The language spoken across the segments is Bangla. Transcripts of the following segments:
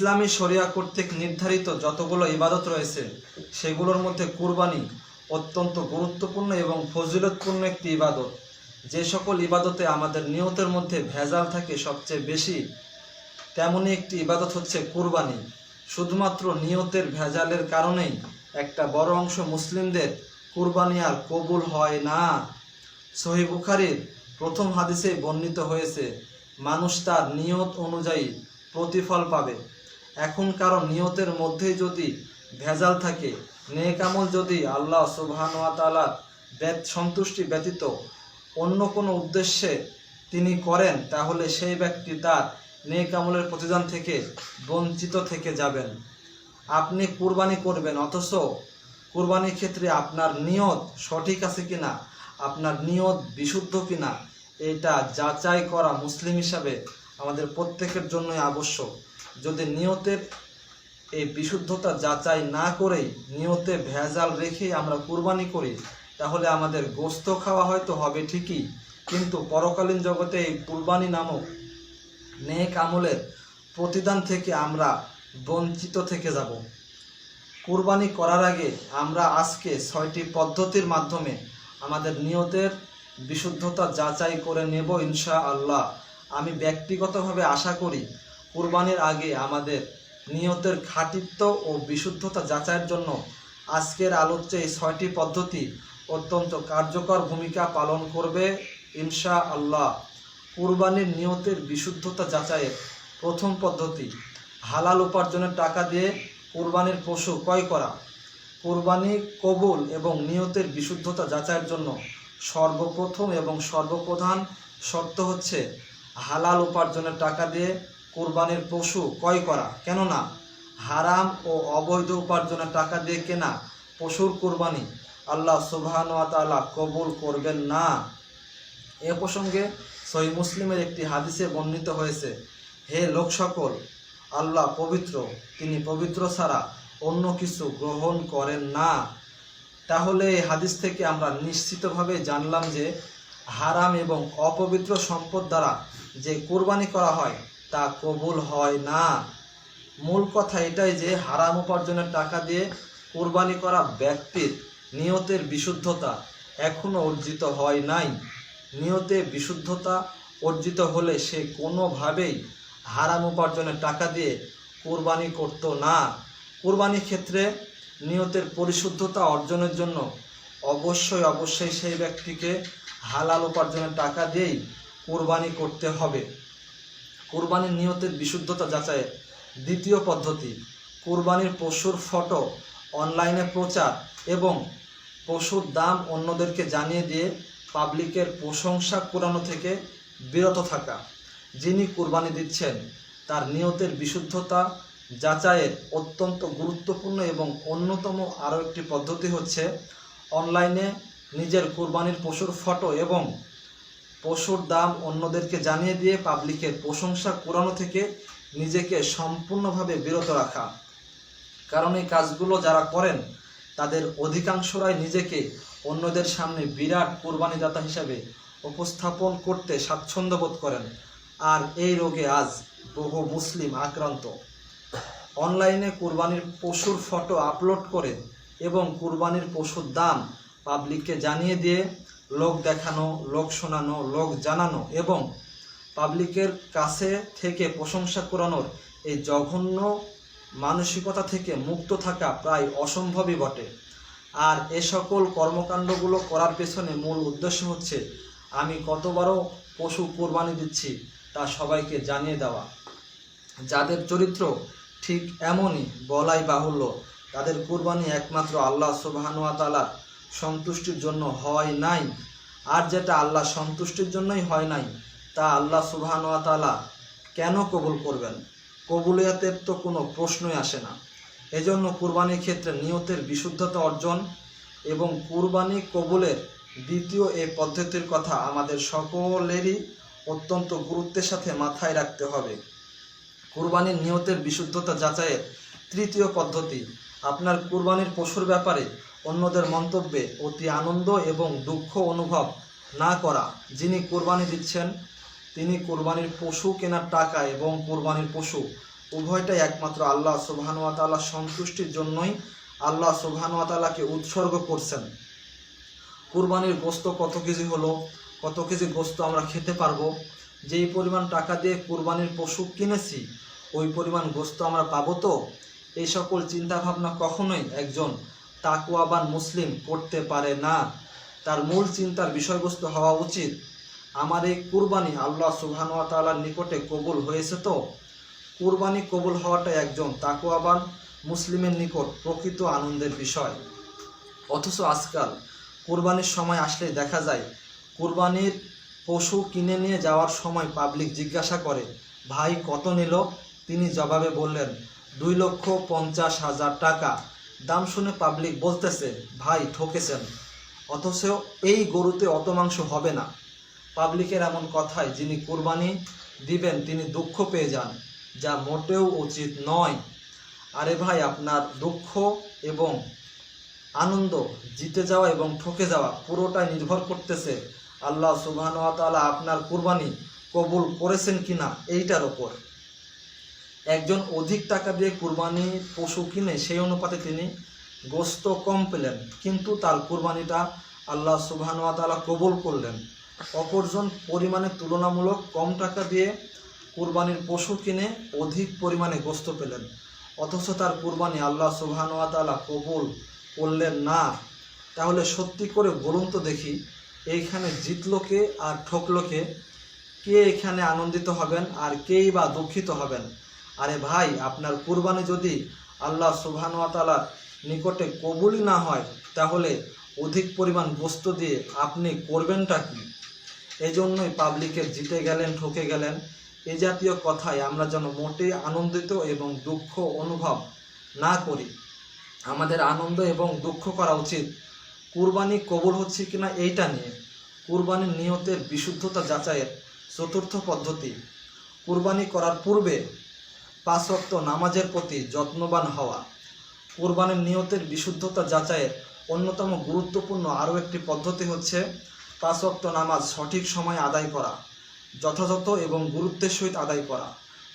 ইসলামী শরিয়া কর্তৃক নির্ধারিত যতগুলো ইবাদত রয়েছে, সেগুলোর মধ্যে কুরবানি অত্যন্ত গুরুত্বপূর্ণ এবং ফজিলতপূর্ণ একটি ইবাদত। যে সকল ইবাদতে আমাদের নিয়তের মধ্যে ভেজাল থাকে সবচেয়ে বেশি, তেমনই একটি ইবাদত হচ্ছে কুরবানি। শুধুমাত্র নিয়তের ভেজালের কারণেই একটা বড় অংশ মুসলিমদের কুরবানি আর কবুল হয় না। সহি বুখারির প্রথম হাদিসে বর্ণিত হয়েছে, মানুষ তার নিয়ত অনুযায়ী প্রতিফল পাবে। এখন কারও নিয়তের মধ্যেই যদি ভেজাল থাকে, নেক আমল যদি আল্লাহ সুবহান ওয়া তাআলার ব্যত, সন্তুষ্টি ব্যতীত অন্য কোনো উদ্দেশ্যে তিনি করেন, তাহলে সেই ব্যক্তি তার নেকামলের প্রতিদান থেকে বঞ্চিত থেকে যাবেন। আপনি কুরবানি করবেন, অথচ কুরবানির ক্ষেত্রে আপনার নিয়ত সঠিক আছে কিনা, আপনার নিয়ত বিশুদ্ধ কিনা, এটা যাচাই করা মুসলিম হিসাবে আমাদের প্রত্যেকের জন্যই আবশ্যক। যদি নিয়তের এই বিশুদ্ধতা যাচাই না করেই নিয়তে ভেজাল রেখেই আমরা কুরবানি করি, তাহলে আমাদের গোস্ত খাওয়া হয়তো হবে ঠিকই, কিন্তু পরকালীন জগতে এই কুরবানি নামক নেক আমলের প্রতিদান থেকে আমরা বঞ্চিত থেকে যাব। কুরবানি করার আগে আমরা আজকে ছয়টি পদ্ধতির মাধ্যমে আমাদের নিয়তের বিশুদ্ধতা যাচাই করে নেব ইনশা আল্লাহ আমি ব্যক্তিগতভাবে আশা করি কুরবানির আগে আমাদের নিয়তের খাঁটিত্ব ও বিশুদ্ধতা যাচাইয়ের জন্য আজকের আলোচ্য এই ছয়টি পদ্ধতি অত্যন্ত কার্যকর ভূমিকা পালন করবে ইনশা আল্লাহ কুরবানির নিয়তের বিশুদ্ধতা যাচাইয়ের প্রথম পদ্ধতি, হালাল উপার্জনের টাকা দিয়ে কুরবানির পশু ক্রয় করা। কুরবানি কবুল এবং নিয়তের বিশুদ্ধতা যাচাইয়ের জন্য সর্বপ্রথম এবং সর্বপ্রধান শর্ত হচ্ছে হালাল উপার্জনের টাকা দিয়ে কুরবানির পশু ক্রয় করা। কেননা, হারাম ও অবৈধ উপার্জনের টাকা দিয়ে কেনা পশুর কুরবানি আল্লাহ সুবহান ওয়া তাআলা কবুল করবেন না। এ প্রসঙ্গে সহি মুসলিমের একটি হাদিসে বর্ণিত হয়েছে, হে লোক সকল আল্লাহ পবিত্র, তিনি পবিত্র ছাড়া অন্য কিছু গ্রহণ করেন না। তাহলে এই হাদিস থেকে আমরা নিশ্চিতভাবে জানলাম যে হারাম এবং অপবিত্র সম্পদ দ্বারা যে কোরবানি করা হয় তা কবুল হয় না। মূল কথা এটাই যে, হারাম উপার্জনের টাকা দিয়ে কোরবানি করা ব্যক্তির নিয়তের বিশুদ্ধতা এখনও অর্জিত হয় নাই। নিয়তে বিশুদ্ধতা অর্জিত হলে সে কোনোভাবেই হারাম উপার্জনের টাকা দিয়ে কোরবানি করত না। কোরবানির ক্ষেত্রে নিয়তের পরিশুদ্ধতা অর্জনের জন্য অবশ্যই অবশ্যই সেই ব্যক্তিকে হালাল উপার্জনের টাকা দিয়েই কোরবানি করতে হবে। কোরবানির নিয়তের বিশুদ্ধতা যাচাইয়ের দ্বিতীয় পদ্ধতি, কোরবানির পশুর ফটো, অনলাইনে প্রচার এবং পশুর দাম অন্যদেরকে জানিয়ে দিয়ে পাবলিকের প্রশংসা কুড়ানো থেকে বিরত থাকা। যিনি কুরবানি দিচ্ছেন, তার নিয়তের বিশুদ্ধতা যাচাইয়ের অত্যন্ত গুরুত্বপূর্ণ এবং অন্যতম আরও একটি পদ্ধতি হচ্ছে অনলাইনে নিজের কুরবানির পশুর ফটো এবং পশুর দাম অন্যদেরকে জানিয়ে দিয়ে পাবলিকের প্রশংসা কুড়ানো থেকে নিজেকে সম্পূর্ণভাবে বিরত রাখা। কারণ এই কাজগুলো যারা করেন, তাদের অধিকাংশরাই নিজেকে অন্যদের সামনে বিরাট কোরবানিদাতা হিসাবে উপস্থাপন করতে স্বাচ্ছন্দ্য বোধ করেন। আর এই রোগে আজ বহু মুসলিম আক্রান্ত। অনলাইনে কুরবানির পশুর ফটো আপলোড করে এবং কুরবানির পশুর দাম পাবলিককে জানিয়ে দিয়ে লোক দেখানো, লোক শোনানো, লোক জানানো এবং পাবলিকের কাছে থেকে প্রশংসা করানোর এই জঘন্য মানসিকতা থেকে মুক্ত থাকা প্রায় অসম্ভবই বটে। আর এ সকল কর্মকাণ্ডগুলো করার পেছনে মূল উদ্দেশ্য হচ্ছে, আমি কতবারও পশু কোরবানি দিচ্ছি তা সবাইকে জানিয়ে দেওয়া। যাদের চরিত্র ঠিক এমনই বলাই বাহুল্য, তাদের কুরবানি একমাত্র আল্লাহ সুবাহানুয়া তালার সন্তুষ্টির জন্য হয় নাই। আর যেটা আল্লাহ সন্তুষ্টির জন্যই হয় নাই, তা আল্লাহ সুবাহানুয়া তালা কেন কবুল করবেন? কবুলিয়াতের তো কোনো প্রশ্নই আসে না। এজন্য কুরবানির ক্ষেত্রে নিয়তের বিশুদ্ধতা অর্জন এবং কুরবানি কবুলের দ্বিতীয় এই পদ্ধতির কথা আমাদের সকলেরই অত্যন্ত গুরুত্বের সাথে মাথায় রাখতে হবে। কুরবানির নিয়তের বিশুদ্ধতা যাচাইয়ের তৃতীয় পদ্ধতি, আপনার কুরবানির পশুর ব্যাপারে অন্যদের মন্তব্যে অতি আনন্দ এবং দুঃখ অনুভব না করা যিনি কুরবানি দিচ্ছেন, তিনি কুরবানির পশু কেনার টাকা এবং কুরবানির পশু। উভয়টাই একমাত্র আল্লাহ সুবহানুয়া তাআলা সন্তুষ্টির জন্যই আল্লাহ সুবহানুয়া তাআলাকে উৎসর্গ করছেন। কুরবানির গোস্ত কত কেজি হলো, কত কেজি গোস্ত আমরা খেতে পারব? যেই পরিমাণ টাকা দিয়ে কুরবানির পশু কিনেছি, ওই পরিমাণ গোস্ত আমরা পাবো তো? এই সকল চিন্তাভাবনা কখনোই একজন তাকুয়াবান মুসলিম করতে পারে না। তার মূল চিন্তার বিষয়বস্তু হওয়া উচিত। আমার এই কুরবানি আল্লাহ সুবহানুয়া তাআলার নিকটে কবুল হয়েছে তো? কুরবানি কবুল হওয়াটা একজন তাকুয়াবান মুসলিমের নিকট প্রকৃত আনন্দের বিষয়। অথচ আজকাল কুরবানির সময় আসলে দেখা যায়, কুরবানির পশু কিনে নিয়ে যাওয়ার সময় পাবলিক জিজ্ঞাসা করে, ভাই, কত নিল? তিনি জবাবে বললেন, দুই লক্ষ পঞ্চাশ হাজার টাকা। দাম শুনে পাবলিক বলতেছে, ভাই, ঠকেছেন। অথচ এই গরুতে অত মাংস হবে না। পাবলিকের এমন কথায় যিনি কুরবানি দিবেন, তিনি দুঃখ পেয়ে যান, যা মোটেও উচিত নয়। আরে ভাই, আপনার দুঃখ এবং আনন্দ, জিতে যাওয়া এবং ঠকে যাওয়া পুরোটাই নির্ভর করতেছে আল্লাহ তাআলা আপনার কুরবানি কবুল করেছেন কিনা, এইটার ওপর একজন অধিক টাকা দিয়ে কুরবানি পশু কিনে, সেই অনুপাতে তিনি গোস্ত কম পেলেন। কিন্তু তার কুরবানিটা আল্লাহ সুবহান তাআলা কবুল করলেন। অপরজন পরিমাণে তুলনামূলক কম টাকা দিয়ে কুরবানির পশু কিনে অধিক পরিমাণে গোস্ত পেলেন। অথচ তার কুরবানি আল্লাহ সুবহান তাআলা কবুল করলেন না। তাহলে সত্যি করে বলুন তো দেখি, এইখানে জিতলোকে আর ঠকলো কে? কে এখানে আনন্দিত হবেন আর কেই বা দুঃখিত হবেন? আরে ভাই, আপনার কুরবানি যদি আল্লাহ সুবহান তাআলার নিকটে কবুলই না হয়, তাহলে অধিক পরিমাণ বস্তু দিয়ে আপনি করবেনটা কি? এই জন্যই পাবলিকের জিতে গেলেন, ঠকে গেলেন। এই জাতীয় কথায় আমরা যেন মোটেই আনন্দিত এবং দুঃখ অনুভব না করি। আমাদের আনন্দ এবং দুঃখ করা উচিত। কুরবানি কবুল হচ্ছে কিনা এইটা নিয়ে। কুরবানির নিয়তের বিশুদ্ধতা যাচাইয়ের চতুর্থ পদ্ধতি। কুরবানি করার পূর্বে পাঁচ ওয়াক্ত নামাজের প্রতি যত্নবান হওয়া, কুরবানির নিয়তের বিশুদ্ধতা যাচাইয়ের অন্যতম গুরুত্বপূর্ণ আরও একটি পদ্ধতি হচ্ছে পাঁচ ওয়াক্ত নামাজ সঠিক সময়ে আদায় করা, যথাযথ এবং গুরুত্বের সহিত আদায় করা।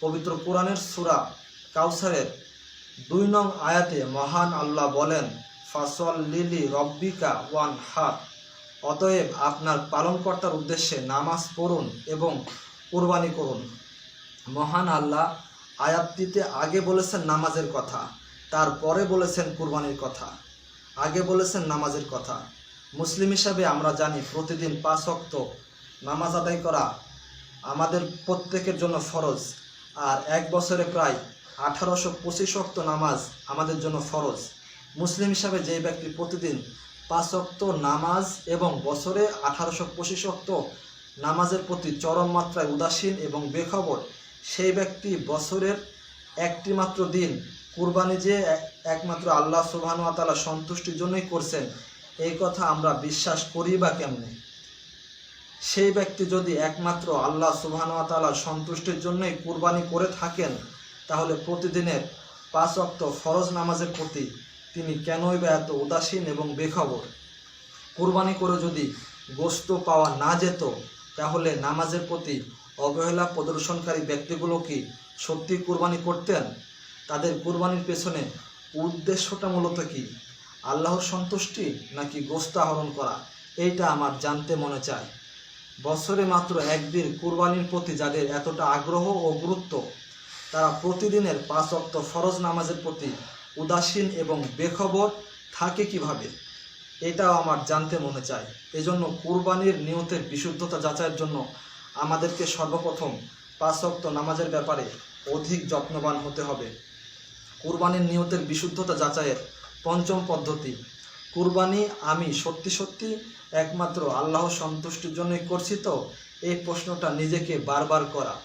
পবিত্র কোরআনের সূরা কাউসারের দুই নং আয়াতে মহান আল্লাহ বলেন ফাসল লিলি রব্বিকা ওয়ান হার অতএব আপনার পালনকর্তার উদ্দেশ্যে নামাজ পড়ুন এবং কুরবানি করুন। মহান আল্লাহ আয়াতটিতে আগে বলেছেন নামাজের কথা, তারপরে বলেছেন কুরবানির কথা। আগে বলেছেন নামাজের কথা। মুসলিম হিসাবে আমরা জানি প্রতিদিন পাঁচ অক্ত নামাজ আদায় করা আমাদের প্রত্যেকের জন্য ফরজ, আর এক বছরে প্রায় আঠারোশো পঁচিশ অক্ত নামাজ আমাদের জন্য ফরজ। মুসলিম হিসাবে যে ব্যক্তি প্রতিদিন পাঁচ অক্ত নামাজ এবং বছরে আঠারোশো পঁচিশ অক্ত নামাজের প্রতি চরম মাত্রায় উদাসীন এবং বেখবর সেই ব্যক্তি বছরের একটি মাত্র দিন কুরবানি যে এক- একমাত্র আল্লাহ সুবহান তাআলা সন্তুষ্টির জন্যই করছেন, এই কথা আমরা বিশ্বাস করি বা কেমনে? সেই ব্যক্তি যদি একমাত্র আল্লাহ সুবহান তাআলা সন্তুষ্টির জন্যই কুরবানি করে থাকেন, তাহলে প্রতিদিনের পাঁচ অক্ত ফরজ নামাজের প্রতি তিনি কেনই বা এত উদাসীন এবং বেখবর? কুরবানি করে যদি গোস্ত পাওয়া না যেত, তাহলে নামাজের প্রতি অবহেলা প্রদর্শনকারী ব্যক্তিগুলো কি সত্যি কুরবানি করতেন? তাদের কুরবানির পেছনে উদ্দেশ্যটা মূলত কি? আল্লাহর সন্তুষ্টি নাকি গোস্ত আহরণ করা? এইটা আমার জানতে মনে চায়। বছরে মাত্র একদিন কুরবানির প্রতি যাদের এতটা আগ্রহ ও গুরুত্ব, তারা প্রতিদিনের পাঁচ অক্ত ফরজ নামাজের প্রতি উদাসীন এবং বেখবর থাকে কীভাবে? এটাও আমার জানতে মনে চায়। এজন্য কুরবানির নিয়তের বিশুদ্ধতা যাচাইয়ের জন্য আমাদেরকে সর্বপ্রথম পাঁচ অক্ত নামাজের ব্যাপারে অধিক যত্নবান হতে হবে। কুরবানির নিয়তের বিশুদ্ধতা যাচাইয়ের পঞ্চম পদ্ধতি। কুরবানি আমি সত্যি সত্যি একমাত্র আল্লাহ সন্তুষ্টির জন্যই করছি তো, এই প্রশ্নটা নিজেকে বারবার করা।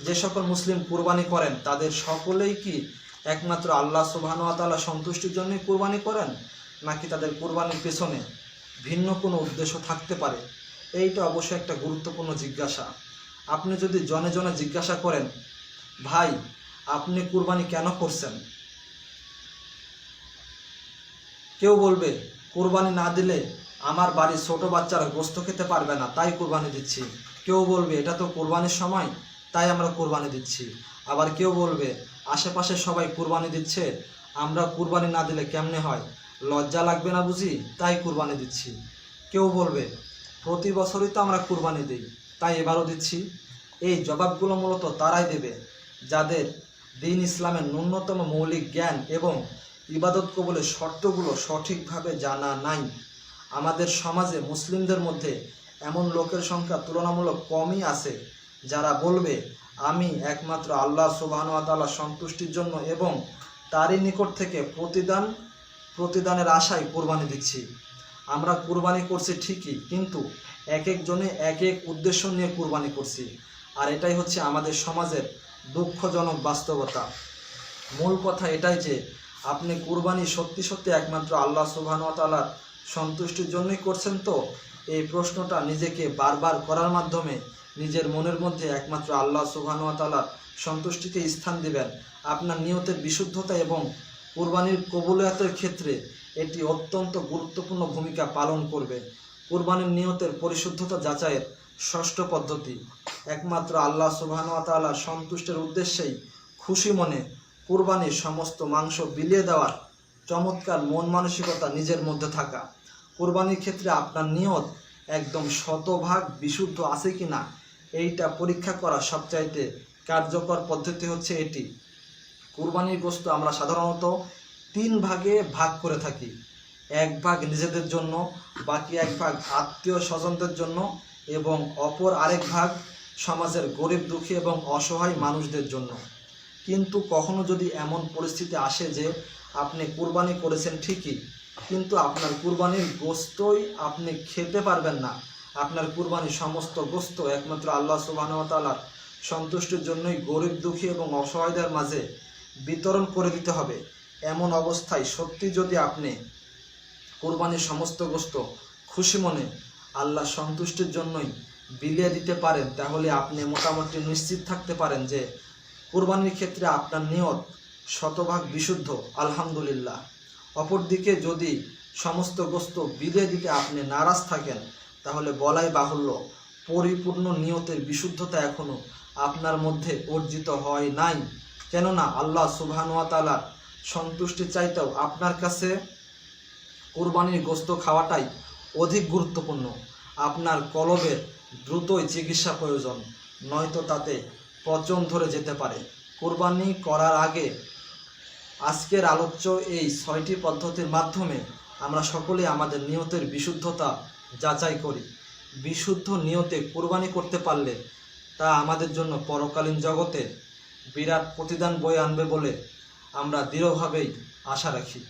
যে সকল মুসলিম কুরবানি করেন, তাদের সকলেই কি একমাত্র আল্লাহ সুবহানাহু তাআলা সন্তুষ্টির জন্যই কুরবানি করেন? নাকি তাদের কুরবানির পেছনে ভিন্ন কোনো উদ্দেশ্য থাকতে পারে? এইটা অবশ্যই একটা গুরুত্বপূর্ণ জিজ্ঞাসা। আপনি যদি জনে জনে জিজ্ঞাসা করেন, ভাই, আপনি কুরবানি কেন করছেন? কেউ বলবে, কুরবানি না দিলে আমার বাড়ির ছোট বাচ্চারা গোস্ত খেতে পারবে না, তাই কুরবানি দিচ্ছি। কেউ বলবে, এটা তো কুরবানির সময়, তাই আমরা কুরবানি দিচ্ছি। আবার কেউ বলবে, আশেপাশে সবাই কুরবানি দিচ্ছে, আমরা কুরবানি না দিলে কেমনে হয়? লজ্জা লাগবে না বুঝি, তাই কুরবানি দিচ্ছি। কেউ বলবে প্রতি বছরই তো আমরা কুরবানি দিই। তাই এবারও দিচ্ছি। এই জবাবগুলো মূলত তারাই দেবে, যাদের দিন ইসলামের ন্যূনতম মৌলিক জ্ঞান এবং ইবাদত কবলের শর্তগুলো সঠিকভাবে জানা নাই। আমাদের সমাজে মুসলিমদের মধ্যে এমন লোকের সংখ্যা তুলনামূলক কমই আছে, যারা বলবে, আমি একমাত্র আল্লাহ সুবাহতাল্লাহ সন্তুষ্টির জন্য এবং তারই নিকট থেকে প্রতিদান, প্রতিদানের আশায় কোরবানি দিচ্ছি। আমরা কুরবানি করছি ঠিকই, কিন্তু এক একজনে এক এক উদ্দেশ্য নিয়ে কুরবানি করছি। আর এটাই হচ্ছে আমাদের সমাজের দুঃখজনক বাস্তবতা। মূল কথা এটাই যে, আপনি কুরবানি সত্যি সত্যি একমাত্র আল্লাহ সুবাহতালার সন্তুষ্টির জন্যই করছেন তো? এই প্রশ্নটা নিজেকে বারবার করার মাধ্যমে নিজের মনের মধ্যে একমাত্র আল্লাহ সুবাহতালার সন্তুষ্টিকে স্থান দিবেন। আপনার নিয়তের বিশুদ্ধতা এবং কুরবানির কবুলিয়াতের ক্ষেত্রে এটি অত্যন্ত গুরুত্বপূর্ণ ভূমিকা পালন করবে। কুরবানির নিয়তের পরিশুদ্ধতা যাচাইয়ের ষষ্ঠ পদ্ধতি। একমাত্র আল্লাহ সুবাহতালার সন্তুষ্টের উদ্দেশ্যেই খুশি মনে কুরবানির সমস্ত মাংস বিলিয়ে দেওয়ার চমৎকার মন মানসিকতা নিজের মধ্যে থাকা। কুরবানির ক্ষেত্রে আপনার নিয়ত একদম শতভাগ বিশুদ্ধ আছে কি না এইটা পরীক্ষা করা সবচাইতে কার্যকর পদ্ধতি হচ্ছে এটি। কুরবানির গোস্ত আমরা সাধারণত তিন ভাগে ভাগ করে থাকি। এক ভাগ নিজেদের জন্য, বাকি এক ভাগ আত্মীয় স্বজনদের জন্য এবং অপর আরেক ভাগ সমাজের গরিব, দুঃখী এবং অসহায় মানুষদের জন্য। কিন্তু কখনো যদি এমন পরিস্থিতি আসে যে আপনি কুরবানি করেছেন ঠিকই, কিন্তু আপনার কুরবানির গোস্তই আপনি খেতে পারবেন না। আপনার কুরবানির সমস্ত গোস্ত একমাত্র আল্লাহ সুবাহতালার সন্তুষ্টির জন্যই গরিব, দুঃখী এবং অসহায়দের মাঝে বিতরণ করে দিতে হবে। এমন অবস্থায় সত্যি যদি আপনি কোরবানির সমস্ত গোস্ত খুশি মনে আল্লাহ সন্তুষ্টির জন্যই বিলিয়ে দিতে পারেন, তাহলে আপনি মোটামুটি নিশ্চিত থাকতে পারেন যে কোরবানির ক্ষেত্রে আপনার নিয়ত শতভাগ বিশুদ্ধ, আলহামদুলিল্লাহ। অপরদিকে যদি সমস্ত গোস্ত বিলিয়ে দিতে আপনি নারাজ থাকেন, তাহলে বলাই বাহুল্য, পরিপূর্ণ নিয়তের বিশুদ্ধতা এখনও আপনার মধ্যে অর্জিত হয় নাই। কেননা আল্লাহ সুবহানুয়াতালার সন্তুষ্টি চাইতেও আপনার কাছে কোরবানির গোস্ত খাওয়াটাই অধিক গুরুত্বপূর্ণ। আপনার কলবের দ্রুতই চিকিৎসা প্রয়োজন, নয়তো তাতে পচন ধরে যেতে পারে। কোরবানি করার আগে আজকের আলোচ্য এই ছয়টি পদ্ধতির মাধ্যমে আমরা সকলে আমাদের নিয়তের বিশুদ্ধতা যাচাই করি। বিশুদ্ধ নিয়তে কোরবানি করতে পারলে তা আমাদের জন্য পরকালীন জগতে বিরাট প্রতিদান বয়ে আনবে বলে আমরা দৃঢ়ভাবেই আশা রাখি।